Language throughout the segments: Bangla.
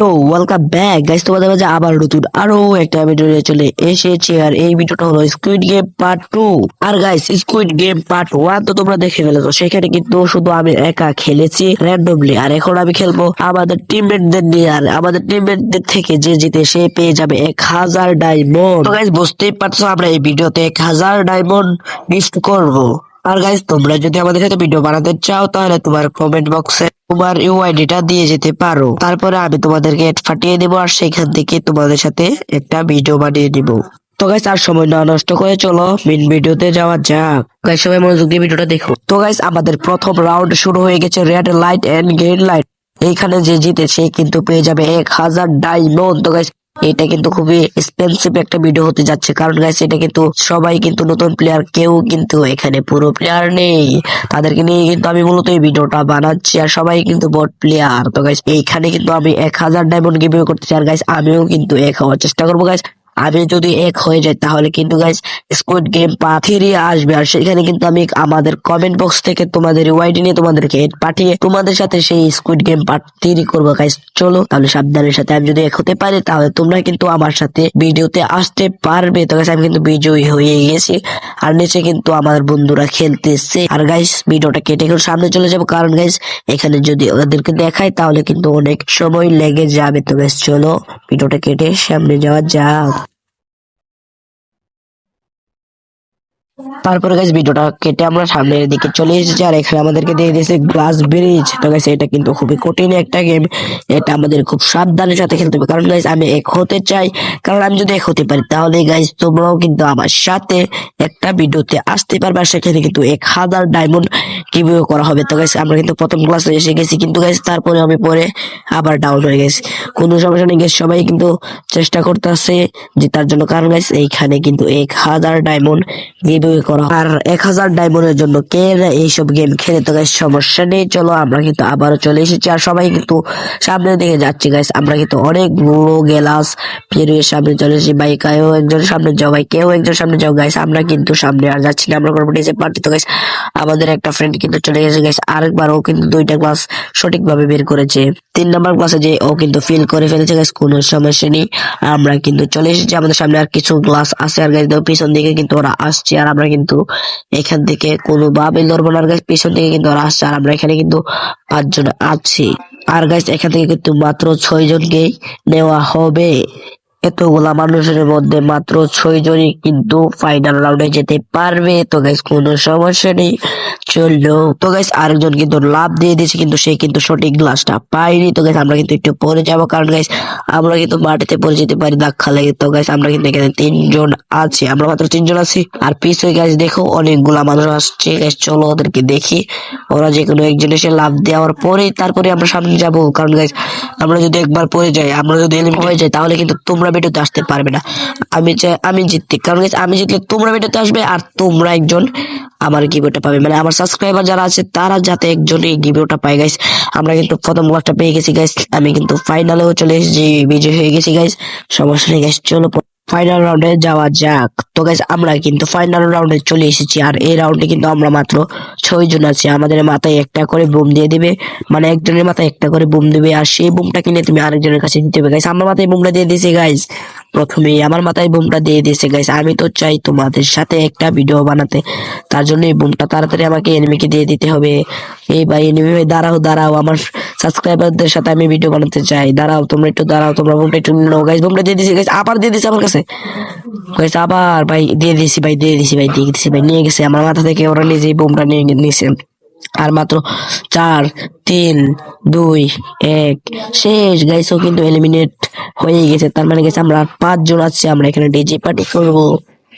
তো ওয়েলকাম ব্যাক গাইস তোমাদের মাঝে আবার নতুন আরও একটা ভিডিও নিয়ে চলে এসেছি, আর এই ভিডিওটা হলো স্কুইড গেম পার্ট টু আর guys squid game part one তো তোমরা দেখে ফেলেছো, সেখানে কিন্তু শুধু আমি একা খেলেছি র্যান্ডমলি আর এখন আমি খেলব আমাদের টিমমেটদের নিয়ে, আর আমাদের টিমমেটদের থেকে যে জিতে সে পেয়ে যাবে এক হাজার ডায়মন্ড তো গাইস বুঝতেই পারছ, আমরা এই ভিডিওতে এক হাজার ডায়মন্ড গিফট করব। আর গাইস তোমরা যদি আমাদের সাথে ভিডিও বানাতে চাও, তাহলে তোমার কমেন্ট বক্সে তোমার ইউআইডিটা দিয়ে যেতে পারো। তারপরে আমি তোমাদেরকে এড ফাটিয়ে দেবো আর সেখান থেকে তোমাদের সাথে একটা ভিডিও বানিয়ে দিব তো গাইস আর সময় না নষ্ট করে চলো মেন ভিডিওতে যাওয়া যাক। গাইস সবাই মনোযোগ দিয়ে ভিডিওটা দেখো। তো গাইস আমাদের প্রথম রাউন্ড শুরু হয়ে গেছে red light and green light এইখানে যে জিতে, সে কিন্তু পেয়ে যাবে এক হাজার ডায়মন্ড তো গাইস এটা কিন্তু খুবই এক্সপেন্সিভ একটা ভিডিও হতে যাচ্ছে। কারণ গাইস এটা কিন্তু সবাই কিন্তু নতুন প্লেয়ার কেউ কিন্তু এখানে পুরো প্লেয়ার নেই। তাদেরকে নিয়ে কিন্তু আমি মূলত এই ভিডিওটা বানাচ্ছি আর সবাই কিন্তু বট প্লেয়ার তো গাইস এইখানে কিন্তু আমি এক হাজার ডায়মন্ড করতে করতেছি আর গাইস আমিও কিন্তু এক হওয়ার চেষ্টা করব গাইস আমি যদি এক হয়ে যাই তাহলে কিন্তু গাইস স্কুইড গেম পা পাঠিয়ে আসবে। আর সেখানে কিন্তু আমি আমাদের কমেন্ট বক্স থেকে তোমাদের ওয়াইডি নিয়ে তোমাদেরকে add পাঠিয়ে তোমাদের সাথে সেই স্কুইড গেম পার্ট থ্রি করব। গাইস চলো, তাহলে সাবধানের সাথে আমি যদি এক হতে পারি, তাহলে তোমরা কিন্তু আমার সাথে ভিডিওতে আসতে পারবে। তো গাইস আমি কিন্তু বিজয়ী হয়ে গেছি। আর নিচে কিন্তু আমার বন্ধুরা খেলতেছে। আর গাইস ভিডিওটা কেটে এখন সামনে চলে যাব। কারণ গাইস এখানে যদি ওদেরকে দেখাই, তাহলে কিন্তু অনেক সময় লেগে যাবে। তো গাইস চলো, ভিডিওটা কেটে সামনে যাওয়া যাক। তারপরে গাইস ভিডিওটা কেটে আমরা সামনের দিকে চলে এসেছি, আর এখানে আমাদেরকে দিয়ে দিয়েছে গ্লাস ব্রিজ তো গাইস এটা কিন্তু খুবই কঠিন একটা গেম এটা আমাদের খুব সাবধানের সাথে খেলতে হবে। কারণ গাইস আমি এক হতে চাই। কারণ আমি যদি এক হতে পারি, তাহলে গাইস তোমরাও কিন্তু আমার সাথে একটা ভিডিওতে আসতে পারবে, আর সেখানে কিন্তু এক হাজার ডায়মন্ড কীভাবে করা হবে। তো গাইস আমরা কিন্তু প্রথম ক্লাসে এসে গেছি, কিন্তু গাইস তারপরে আমি পরে আবার ডাউন হয়ে গেছি। কোনো সমস্যা নেই গাইস সবাই কিন্তু চেষ্টা করতেছে জেতার জন্য। কারণ গাইস এইখানে কিন্তু এক হাজার ডায়মন্ড গিভওয়ে করা। আর এক হাজার ডায়মন্ডের জন্য কে এইসব গেম খেলে তো গাইস সমস্যা নেই। চলো, আমরা কিন্তু আবারও চলে এসেছি আর সবাই কিন্তু সামনের দিকে যাচ্ছি গাইস আমরা কিন্তু অনেক বড় গেলাস। পেরিয়ে সামনে চলে এসেছি, ভাই কেউ একজন সামনে যাও, ভাই কেউ একজন সামনে যাও গাইস আমরা কিন্তু সামনে আর যাচ্ছি না, আমরা করব নিজে পার্টি তো গাইস আমাদের একটা ফ্রেন্ড কিন্তু চলে গেছে গাইস আরেকবার ও কিন্তু দুইটা ক্লাস সঠিকভাবে বের করেছে। তিন নম্বর ক্লাসে যে ও কিন্তু ফিল করে ফেলেছে গাইস কোনো সমস্যা নেই। আমরা কিন্তু চলে এসেছি আমাদের সামনে আর কিছু গ্লাস আছে আর গাইস পিছন দিকে কিন্তু ওরা আসছে আর আমরা কিন্তু এখান থেকে কোনো ভাবে নর্মাল আর গাছ পিছন থেকে কিন্তু আসছে, আর আমরা এখানে কিন্তু পাঁচজন আছি। আর গাছ এখান থেকে কিন্তু মাত্র ছয় জনকেই নেওয়া হবে। এতগুলা মানুষের মধ্যে মাত্র ছয় জনই কিন্তু ফাইনাল রাউন্ডে যেতে পারবে। তো গাইস কোনো সমস্যা নেই। চলল তো গাইস আরেকজন কিন্তু লাভ দিয়ে দিয়েছে, কিন্তু সে কিন্তু সঠিক গ্লাসটা পাইনি তো গাইস আমরা কিন্তু একটু পরে যাব, কারণ গাইস আমরা কিন্তু মাটিতে পড়ে যেতে পারি ধাক্কা লেগে। তো গাইস আমরা কিন্তু এখানে তিনজন আছি। আমরা মাত্র তিনজন আছি। আর পিছনে গাইস দেখো, অনেকগুলা মানুষ আসছে। গাইস চলো ওদেরকে দেখি। ওরা যে কোনো একজন এসে লাভ দেওয়ার পরে তারপরে আমরা সামনে যাব। কারণ গাইস আমরা যদি একবার পরে যাই, আমরা যদি এলিমিনেট হয়ে যাই, তাহলে কিন্তু তোমরা ভিডিওতে আসতে পারবে না। আমি আমি জিততে, কারণ আমি জিতলে তোমরা ভিডিওতে আসবে আর তোমরা একজন আমার গিভওটা পাবে। মানে আমার সাবস্ক্রাইবার যারা আছে, তারা যাতে একজন এই গিভওটা পায় গাইস আমরা কিন্তু প্রথম ওয়ার্কটা পেয়ে গেছি গাইস আমি কিন্তু ফাইনালেও চলে এসেছি, বিজয় হয়ে গেছি গাইস সমস্যা নেই গাইস চলো ফাইনাল রাউন্ডে যাওয়া যাক। তো গাইস আমরা কিন্তু ফাইনাল রাউন্ডে চলে এসেছি আর এই রাউন্ডে কিন্তু আমরা মাত্র ছয় জন আছি। আমাদের মাথায় একটা করে বুম দিয়ে দিবে। মানে একজনের মাথায় একটা করে বুম দিবে আর সেই বুমটা কিনে তুমি আরেকজনের কাছে দিতে হবে। গাইস আমার মাথায় বুমটা দিয়ে দিয়েছি গাইস প্রথমে আমার মাথায় বুমটা দিয়ে দিয়েছে গাইস আমি তো চাই তোমাদের সাথে একটা ভিডিও বানাতে। তার জন্য এই বুমটা তাড়াতাড়ি আমাকে এনিমিকে দিয়ে দিতে হবে। এই ভাই এনিমি ভাই, দাঁড়াও দাঁড়াও। আমার সাবস্ক্রাইবারদের সাথে আমি ভিডিও বানাতে চাই। দাঁড়াও, তোমরা একটু দাঁড়াও, তোমরা বুমটা একটু নাও। গাইস বুমটা দিয়ে দিয়েছি গাইস আবার দিয়ে দিয়েছে আমার কাছে। গাইস আবার, ভাই, দিয়ে দিয়েছি, ভাই, দিয়ে দিয়েছি, ভাই, দিয়ে দিয়েছি, ভাই। নিয়ে গেছে। আমার মাথা থেকে ওরা নিজেই বুমটা নিয়ে নিয়েছে। আর মাত্র চার, তিন, দুই, এক, শেষ। গাইসও কিন্তু এলিমিনেট হয়ে গেছে। তার মানে গেছে আমরা পাঁচজন আছি। আমরা এখানে ডিজে পার্টি করব।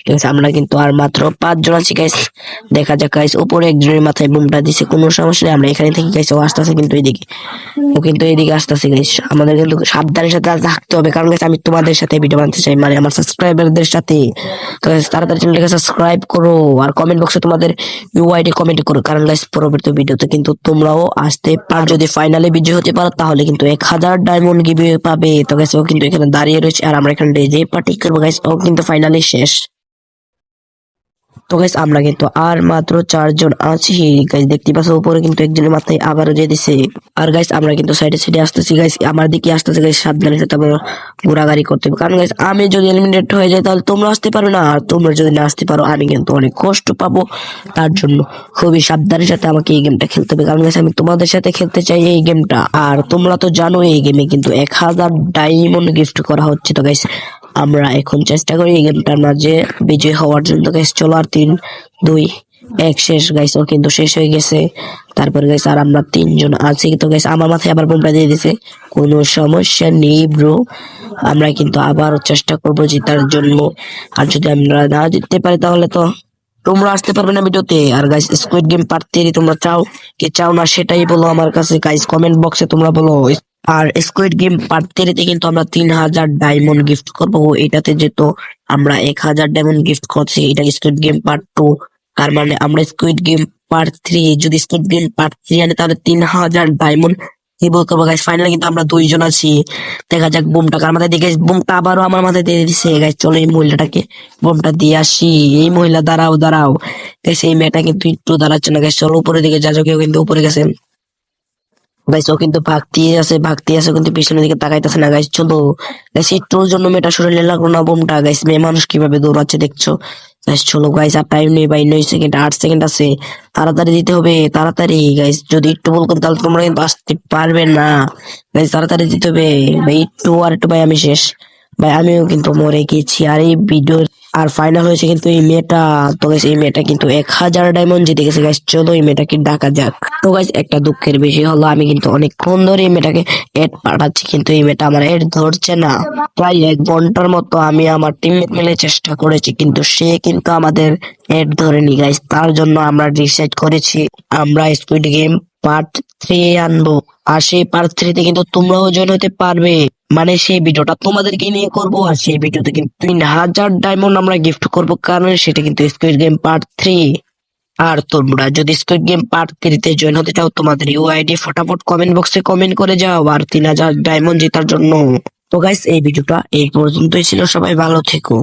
ঠিক আছে, আমরা কিন্তু আর মাত্র পাঁচজন আছি গাইস দেখা যাক গাইস উপরে একজনের মাথায় বুমটা দিছে, কোনো সমস্যা নেই, আমরা এখানে থেকে গাইস ও আসতেছে কিন্তু এইদিকে ও কিন্তু এইদিকে আসতেছে গাইস আমাদের কিন্তু সাবধানের সাথে থাকতে হবে, কারণ গাইস আমি তোমাদের সাথে ভিডিও বানাতে চাই মানে আমার সাবস্ক্রাইবারদের সাথে। তো তাড়াতাড়ি চ্যানেলটাকে সাবস্ক্রাইব করো, আর কমেন্ট বক্সে তোমাদের ইউআইডি কমেন্ট করো, কারণ গাইস পরবর্তী ভিডিওতে কিন্তু তোমরাও আসতে পার। যদি ফাইনালে বিজয় হতে পারো, তাহলে কিন্তু এক হাজার ডায়মন্ড গিভে পাবে। তো গাইস ও কিন্তু এখানে দাঁড়িয়ে রয়েছে, আর আমরা এখানে যে পার্টি করব গাইস ও কিন্তু ফাইনালি শেষ। তো গাইস আমরা কিন্তু আর মাত্র চারজন আছি। গাইস দেখতে পাচ্ছ, উপরে কিন্তু একজনের মাথায় আবারও যে দিছে। আর গাইস আমরা কিন্তু সাইডে সাইডে আসতেছি। গাইস আমার দিকে আসতেছে গাইস সাবধানে আমরা ঘোরাঘুরি করতে হবে। কারণ গাইস আমি যদি এলিমিনেট হয়ে যাই, তাহলে তোমরা আসতে পারো না। আর তোমরা যদি না আসতে পারো, আমি কিন্তু অনেক কষ্ট পাবো। তার জন্য খুবই সাবধানের সাথে আমাকে এই গেমটা খেলতে হবে। কারণ গাইস আমি তোমাদের সাথে খেলতে চাই এই গেমটা আর তোমরা তো জানো এই গেমে কিন্তু এক হাজার ডায়মন্ড গিফট করা হচ্ছে। তো গাইস আমরা এখন চেষ্টা করি এই গেমটার মাঝে বিজয় হওয়ার জন্য। গাইস চলো আর তিন, দুই, এক, শেষ। গাইস ও কিন্তু শেষ হয়ে গেছে। তারপর গাইস আর আমরা তিনজন আছি। তো গাইস আমার মাথায় আবার বোমটা দিয়ে দিছে। কোনো সমস্যা নেই ব্রো আমরা কিন্তু আবার চেষ্টা করব জেতার জন্য। আর যদি আমরা না জিততে পারি, তাহলে তো তোমরা আসতে পারবে না ভিডিওতে। আর গাইস স্কুইড গেম পার্ট তোমরা চাও? কি চাও না, সেটাই বলো আমার কাছে। গাইস কমেন্ট বক্সে তোমরা বলো। আর স্কুইড গেম পার্ট থ্রিতে কিন্তু আমরা তিন হাজার ডায়মন্ড গিফট করব এটাতে যেহেতু আমরা এক হাজার ডায়মন্ড গিফট করছি, এটা স্কুইড গেম পার্ট টু তার মানে আমরা স্কুইড গেম পার্ট থ্রি যদি স্কুইড গেম পার্ট থ্রি আনে, তাহলে তিন হাজার ডায়মন্ড কি বলতে হবে গাইস ফাইনালি কিন্তু আমরা দুইজন আছি। দেখা যাক বোমটা কার মাথায় দিয়ে। বোমটা আবারও আমার মাথায় দিয়ে দিছে। গাইস চলো এই মহিলাটাকে বোমটা দিয়ে আসি। এই মহিলা, দাঁড়াও দাঁড়াও। গাইস এই মেয়েটা কিন্তু একটু দাঁড়াচ্ছে না। গাইস চলো উপরে দিকে। যা কেউ কিন্তু উপরে গেছে। গাইস, ও কিন্তু ভাগতি আছে ভাগতি আছে কিন্তু পিছনের দিকে তাকাইতেছে না। গাইস, চলো। গাইস, একটুর জন্য মেয়েটা শরীরে লাগল না বোমটা। গাইস, মেয়ে মানুষ কীভাবে দৌড়াচ্ছে দেখছ? গাইস, চলো। গাইস, আর টাইম নেই ভাই, নয় সেকেন্ড আট সেকেন্ড আছে। তাড়াতাড়ি দিতে হবে, তাড়াতাড়ি। গাইস, যদি একটু বল করো তাহলে তোমরা কিন্তু আসতে পারবে না। গাইস, তাড়াতাড়ি দিতে হবে। ভাই, একটু আর একটু ভাই, আমি শেষ। ভাই, আমিও কিন্তু মরে গেছি। আর এই ভিডিওর আর ফাইনাল হয়েছে কিন্তু এই মেয়েটা। তো গাইস এই মেয়েটা কিন্তু এক হাজার ডায়মন্ড জিতে গেছে। গাইস চলো এই মেয়েটাকে ডাকা যাক। তো গাইস একটা দুঃখের বিষয় হলো, আমি কিন্তু অনেকক্ষণ ধরে এই মেয়েটাকে এড পাঠাচ্ছি, কিন্তু এই মেয়েটা আমার এড ধরছে না। প্রায় এক ঘণ্টার মতো আমি আমার টিমমেট মিলে চেষ্টা করেছি, কিন্তু সে কিন্তু আমাদের এড ধরেনি। গাইস তার জন্য আমরা ডিসাইড করেছি, আমরা স্কুইড গেম পার্ট থ্রি আনব। আর সেই পার্ট থ্রিতে কিন্তু তোমরাও জয়েন হতে পারবে। মানে সেই ভিডিওটা তোমাদেরকে নিয়ে করব, আর সেই ভিডিওতে কিন্তু তিন হাজার ডায়মন্ড আমরা গিফট করব, কারণ সেটা কিন্তু স্কুইড গেম পার্ট থ্রি আর তোমরা যদি স্কুইড গেম পার্ট থ্রিতে জয়েন হতে চাও, তোমাদের ইউ ইউআইডি ফটাফট কমেন্ট বক্সে কমেন্ট করে যাও, আর তিন হাজার ডায়মন্ড জেতার জন্য। তো গাইস এই ভিডিওটা এই পর্যন্তই ছিল, সবাই ভালো থেকো।